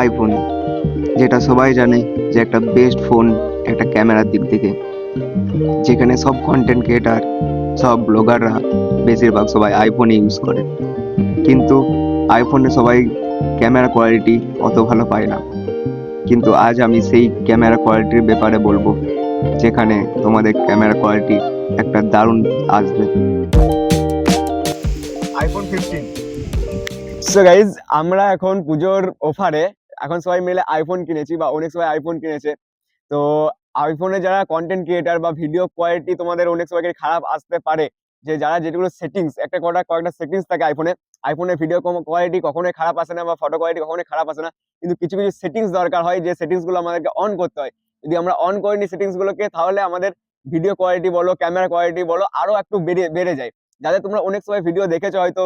IPhone যেটা সবাই জানে যে একটা বেস্ট ফোন একটা ক্যামেরার দিক থেকে। যেখানে সব কন্টেন্ট ক্রিয়েটার সব ব্লগাররা বেশিরভাগ সবাই আইফোনই ইউজ করে। কিন্তু আইফোনে সবাই ক্যামেরা কোয়ালিটি অত ভালো পায় না। কিন্তু আজ আমি সেই ক্যামেরা কোয়ালিটির ব্যাপারে বলব, যেখানে তোমাদের ক্যামেরা কোয়ালিটি একটা দারুণ আসবে। আইফোন ফিফটিন সো গাইজ আমরা এখন পুজোর অফারে এখন সবাই মিলে আইফোন কিনেছি বা অনেক সবাই আইফোন কিনেছে। তো আইফোনে যারা কন্টেন্ট ক্রিয়েটার বা ভিডিও কোয়ালিটি তোমাদের অনেক সবাইকে খারাপ আসতে পারে, যে যারা যেগুলো সেটিংস একটা কটা, কয়েকটা সেটিংস থাকে আইফোনে আইফোনের ভিডিও কোয়ালিটি কখনোই খারাপ আসে না বা ফটো কোয়ালিটি কখনোই খারাপ আসে না। কিন্তু কিছু কিছু সেটিংস দরকার হয় যে সেটিংসগুলো আমাদেরকে অন করতে হয়। যদি আমরা অন করিনি সেটিংস গুলোকে, তাহলে আমাদের ভিডিও কোয়ালিটি বলো ক্যামেরা কোয়ালিটি বলো, আরও একটু বেড়ে বেড়ে যায়। যাদের তোমরা অনেক সময় ভিডিও দেখেছ হয়তো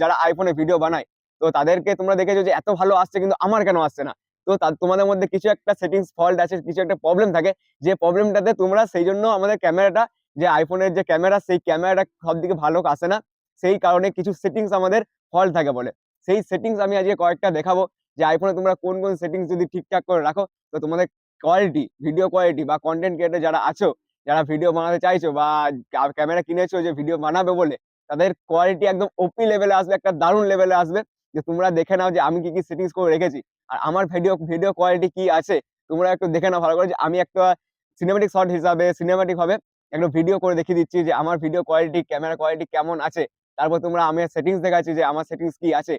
যারা আইফোনে ভিডিও বানায়। তো তাদেরকে তোমরা দেখেছ যে এত ভালো আসছে কিন্তু আমার কেন আসছে না? তো তোমাদের মধ্যে কিছু একটা সেটিংস ফল্ট আছে, কিছু একটা প্রবলেম থাকে। যে প্রবলেমটাতে তোমরা সেই জন্য আমাদের ক্যামেরাটা যে আইফোনের যে ক্যামেরা সেই ক্যামেরাটা সব দিকে ভালো আসে না। সেই কারণে কিছু সেটিংস আমাদের ফল্ট থাকে বলে। সেই সেটিংস আমি আজকে কয়েকটা দেখাবো, যে আইফোনে তোমরা কোন কোন সেটিংস যদি ঠিকঠাক করে রাখো, তো তোমাদের কোয়ালিটি ভিডিও কোয়ালিটি বা কন্টেন্ট ক্রিয়েটার যারা আছো, যারা ভিডিও বানাতে চাইছো বা ক্যামেরা কিনেছো যে ভিডিও বানাবে বলে, তাদের কোয়ালিটি একদম ওপি লেভেলে আসবে, একটা দারুণ লেভেলে আসবে। যে তোমরা দেখে নাও যে আমি কি কি সেটিংস করে রেখেছি। আর আমার ভিডিও ভিডিও কোয়ালিটি কি আছে, তোমরা একটু দেখে নাও ভালো করে যে আমি একটা সিনেমাটিক শর্ট হিসাবে সিনেমাটিক হবে একটা ভিডিও করে দেখিয়ে দিচ্ছি যে আমার ভিডিও কোয়ালিটি ক্যামেরা কোয়ালিটি কেমন আছে। তারপর তোমরা আমি সেটিংস দেখাচ্ছি যে আমার সেটিংস কি আছে।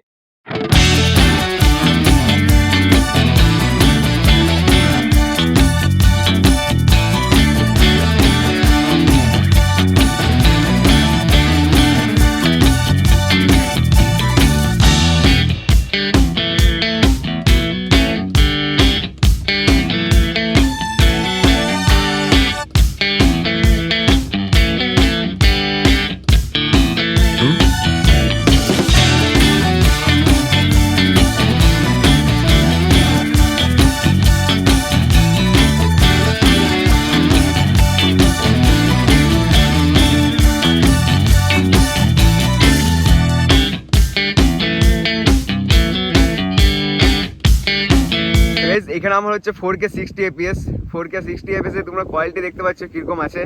Guys, এখানে আমার হচ্ছে four K sixty FPS four K sixty FPS তোমরা কোয়ালিটি দেখতে পাচ্ছ কীরকম আছে।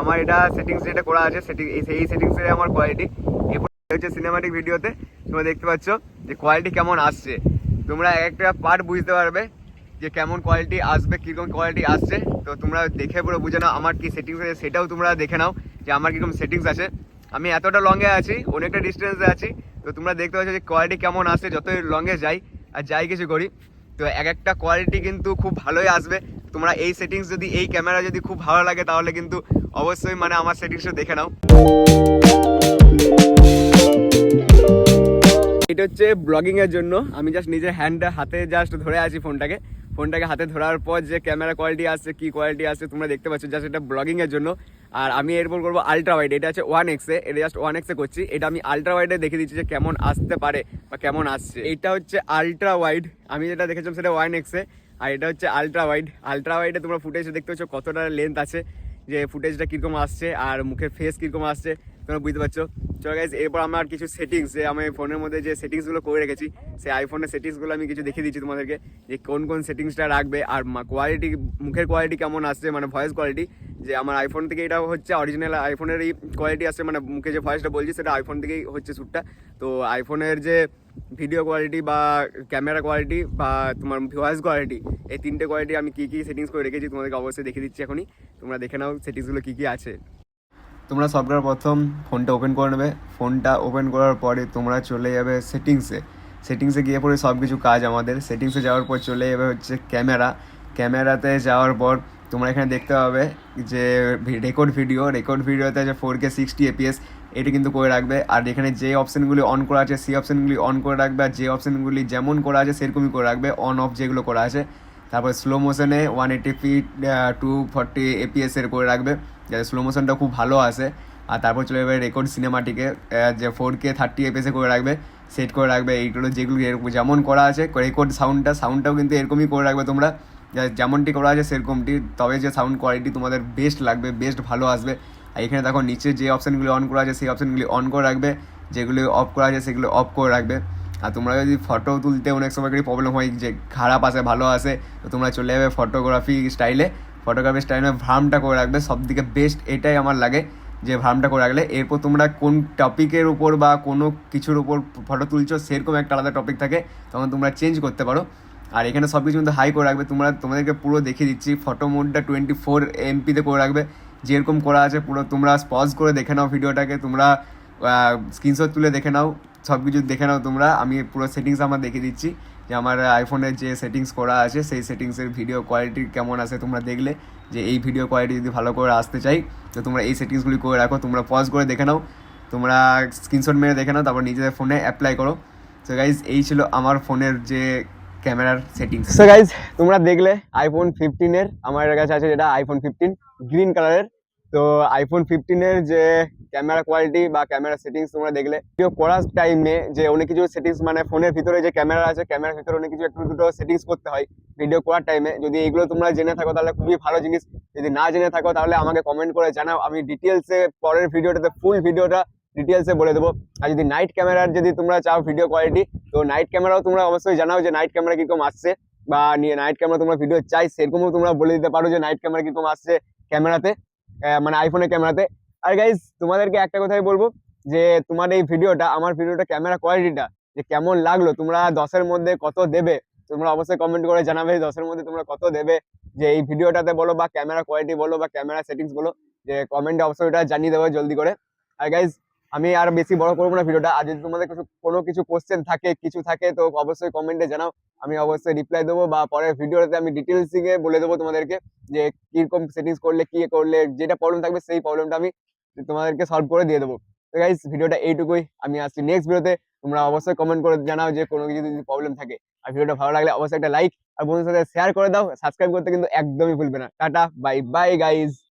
আমার এটা সেটিংস যেটা করা আছে সেটিং সেই সেটিংস আমার কোয়ালিটি এরপর হচ্ছে সিনেমাটিক ভিডিওতে তোমরা দেখতে পাচ্ছ যে কোয়ালিটি কেমন আসছে। তোমরা একটা পার্ট বুঝতে পারবে যে কেমন কোয়ালিটি আসবে কীরকম কোয়ালিটি আসছে। তো তোমরা দেখে পুরো বুঝে নাও আমার কী সেটিংস আছে সেটাও তোমরা দেখে নাও যে আমার কীরকম সেটিংস আছে। আমি এতটা লংয়ে আছি অনেকটা ডিস্টেন্সে আছি তো তোমরা দেখতে পাচ্ছ যে কোয়ালিটি কেমন আসছে যতই লংয়ে যাই আর যাই কিছু করি। তো এক একটা কোয়ালিটি কিন্তু খুব ভালোই আসবে। তোমরা এই সেটিংস যদি, এই ক্যামেরা যদি খুব ভালো লাগে, তাহলে কিন্তু অবশ্যই মানে আমার সেটিংসটা দেখে নাও। এটা হচ্ছে ব্লগিংয়ের জন্য। আমি জাস্ট নিজের হ্যান্ডটা হাতে জাস্ট ধরে আছি ফোনটাকে ফোনটাকে হাতে ধরার পর যে ক্যামেরা কোয়ালিটি আসছে, কি কোয়ালিটি আসছে, তোমরা দেখতে পাচ্ছ জাস্ট এটা ব্লগিংয়ের জন্য। আর আমি এরপর করব আলট্রা ওয়াইড এটা আছে ওয়ান এক্সে এটা জাস্ট ওয়ান এক্সে করছি। এটা আমি আলট্রা ওয়াইডে দেখে দিচ্ছি যে কেমন আসতে পারে বা কেমন আসছে। এটা হচ্ছে আলট্রা ওয়াইড আমি যেটা দেখেছিলাম সেটা ওয়ান এক্সে আর এটা হচ্ছে আলট্রা ওয়াইড আলট্রা ওয়াইডে তোমরা ফুটেজ দেখতে পাচ্ছ কতটা লেন্থ আছে, যে ফুটেজটা কীরকম আসছে, আর মুখের ফেস কীরকম আসছে। তোমরা বুঝতে পারছ? চলো গাইজ এরপর আমার কিছু সেটিংস যে আমি ফোনের মধ্যে যে সেটিংসগুলো করে রেখেছি, সেই আইফোনের সেটিংসগুলো আমি কিছু দেখিয়ে দিচ্ছি তোমাদেরকে, যে কোন কোন সেটিংসটা রাখবে আর কোয়ালিটি মুখের কোয়ালিটি কেমন আসছে মানে ভয়েস কোয়ালিটি যে আমার আইফোন থেকে এটা হচ্ছে অরিজিনাল আইফোনের এই কোয়ালিটি আসছে মানে মুখে যে ভয়েসটা বলছি, সেটা আইফোন থেকেই হচ্ছে শ্যুটটা তো আইফোনের যে ভিডিও কোয়ালিটি বা ক্যামেরা কোয়ালিটি বা তোমার ভয়েস কোয়ালিটি এই তিনটে কোয়ালিটি আমি কী কী সেটিংস করে রেখেছি তোমাদেরকে অবশ্যই দেখিয়ে দিচ্ছি এখনই। তোমরা দেখে নাও সেটিংসগুলো কী কী আছে। তোমরা সফটওয়্যার প্রথম ফোনটা ওপেন করে নেবে। ফোনটা ওপেন করার পরে তোমরা চলে যাবে সেটিংসে সেটিংসে গিয়ে পরে সব কিছু কাজ আমাদের। সেটিংসে যাওয়ার পর চলে যাবে হচ্ছে ক্যামেরা। ক্যামেরাতে যাওয়ার পর তোমরা এখানে দেখতে পাবে যে রেকর্ড ভিডিও রেকর্ড ভিডিওতে আছে ফোর কে সিক্সটি এপিএস এটা কিন্তু করে রাখবে। আর এখানে যে অপশানগুলি অন করা আছে, সেই অপশানগুলি অন করে রাখবে। আর যে অপশানগুলি যেমন করা আছে, সেরকমই করে রাখবে। অন অফ যেগুলো করা আছে। তারপর স্লো মোশনে one eighty fit two forty FPS এর করে রাখবে, যাতে স্লো মোশনটা খুব ভালো আসে। আর তারপর চলে যাবে রেকর্ড সিনেমাটিকে যে ফোর কে থার্টি এপিএসে করে রাখবে সেট করে রাখবে এইগুলো যেগুলো এরকম যেমন করা আছে রেকর্ড সাউন্ডটা সাউন্ডটাও কিন্তু এরকমই করে রাখবে তোমরা। যেমনটি করা আছে সেরকমটি, তবে যে সাউন্ড কোয়ালিটি তোমাদের বেস্ট লাগবে বেস্ট ভালো আসবে। আর এখানে দেখো নিচে যে অপশানগুলি অন করা আছে, সেই অপশানগুলি অন করে রাখবে, যেগুলি অফ করা আছে, সেগুলো অফ করে রাখবে। আর তোমরা যদি ফটো তুলতে অনেক সময় করে প্রবলেম হয় যে খারাপ আসে ভালো আসে তো তোমরা চলে যাবে ফটোগ্রাফি স্টাইলে ফটোগ্রাফি স্টাইলে ভার্মটা করে রাখবে সব থেকে বেস্ট এটাই আমার লাগে যে ভার্মটা করে রাখলে। এরপর তোমরা কোন টপিকের উপর বা কোনো কিছুর উপর ফটো তুলছো, সেরকম একটা আলাদা টপিক থাকে, তখন তোমরা চেঞ্জ করতে পারো। আর এখানে সব কিছু কিন্তু হাই করে রাখবে। তোমরা, তোমাদেরকে পুরো দেখিয়ে দিচ্ছি ফটো মোডটা টোয়েন্টি ফোর এমপিতে করে রাখবে। যেরকম করা আছে পুরো, তোমরা পজ করে দেখে নাও ভিডিওটাকে তোমরা স্ক্রিনশট তুলে দেখে নাও। সব কিছু দেখে নাও তোমরা। আমি পুরো সেটিংস আমার দেখিয়ে দিচ্ছি। যে আমার আইফোনের যে সেটিংস করা আছে, সেই সেটিংসের ভিডিও কোয়ালিটি কেমন আছে তোমরা দেখলে। যে এই ভিডিও কোয়ালিটি যদি ভালো করে আসতে চাই, তো তোমরা এই সেটিংসগুলি করে রাখো। তোমরা পজ করে দেখে নাও। তোমরা স্ক্রিনশট মেরে দেখে নাও, তারপর নিজেদের ফোনে অ্যাপ্লাই করো। সো গাইজ এই ছিল আমার ফোনের যে ক্যামেরার সেটিংস সো গাইজ তোমরা দেখলে আইফোন ফিফটিনের আমার কাছে আছে যেটা আইফোন ফিফটিন গ্রিন কালারের তো আইফোন ফিফটিনের যে ক্যামেরা কোয়ালিটি বা ক্যামেরা সেটিংস তোমরা দেখলে ভিডিও করার টাইমে যে অনেক কিছু সেটিংস মানে ফোনের ভিতরে যে ক্যামেরা আছে ক্যামেরার ভিতরে অনেক কিছু একটু দুটো সেটিংস করতে হয় ভিডিও করার টাইমে যদি এগুলো তোমরা জেনে থাকো, তাহলে খুবই ভালো জিনিস। যদি না জেনে থাকো, তাহলে আমাকে কমেন্ট করে জানাও। আমি ডিটেলসে পরের ভিডিওটাতে ফুল ভিডিওটা ডিটেলসে বলে দেবো। আর যদি নাইট ক্যামেরার যদি তোমরা চাও ভিডিও কোয়ালিটি তো নাইট ক্যামেরাও তোমরা অবশ্যই জানাও যে নাইট ক্যামেরা কীরকম আসছে। বা নিয়ে নাইট ক্যামেরা তোমরা ভিডিও চাই সেরকমও তোমরা বলে দিতে পারো যে নাইট ক্যামেরা কীরকম আসছে ক্যামেরাতে মানে আইফোনের ক্যামেরাতে আর গাইজ তোমাদেরকে একটা কথাই বলব, যে তোমার এই ভিডিওটা আমার ভিডিওটা ক্যামেরা কোয়ালিটিটা যে কেমন লাগল, তোমরা দশের মধ্যে কত দেবে, তোমরা অবশ্যই কমেন্ট করে জানাবে দশের মধ্যে তোমরা কত দেবে, যে এই ভিডিওটাতে বলো বা ক্যামেরা কোয়ালিটি বলো বা ক্যামেরা সেটিংস বলো, যে কমেন্টে অবশ্যই ওটা জানিয়ে দেবো জলদি করে। আর গাইজ আমি আর বেশি বড় করব না ভিডিওটা। আর যদি তোমাদের কিছু কোনো কিছু কোশ্চেন থাকে, কিছু থাকে, তো অবশ্যই কমেন্টে জানাও। আমি অবশ্যই রিপ্লাই দেবো বা পরের ভিডিওতে আমি ডিটেলস গিয়ে বলে দেবো তোমাদেরকে যে কীরকম সেটিংস করলে, কি করলে, যেটা প্রবলেম থাকবে সেই প্রবলেমটা আমি তোমাদেরকে সলভ করে দিয়ে দেবো। তো গাইস ভিডিওটা এইটুকুই। আমি আসছি নেক্সট ভিডিওতে। তোমরা অবশ্যই কমেন্ট করে জানাও যে কোনো কিছু যদি প্রবলেম থাকে। আর ভিডিওটা ভালো লাগলে অবশ্যই একটা লাইক আর বন্ধুদের সাথে শেয়ার করে দাও। সাবস্ক্রাইব করতে কিন্তু একদমই ভুলবে না। Tata bye bye guys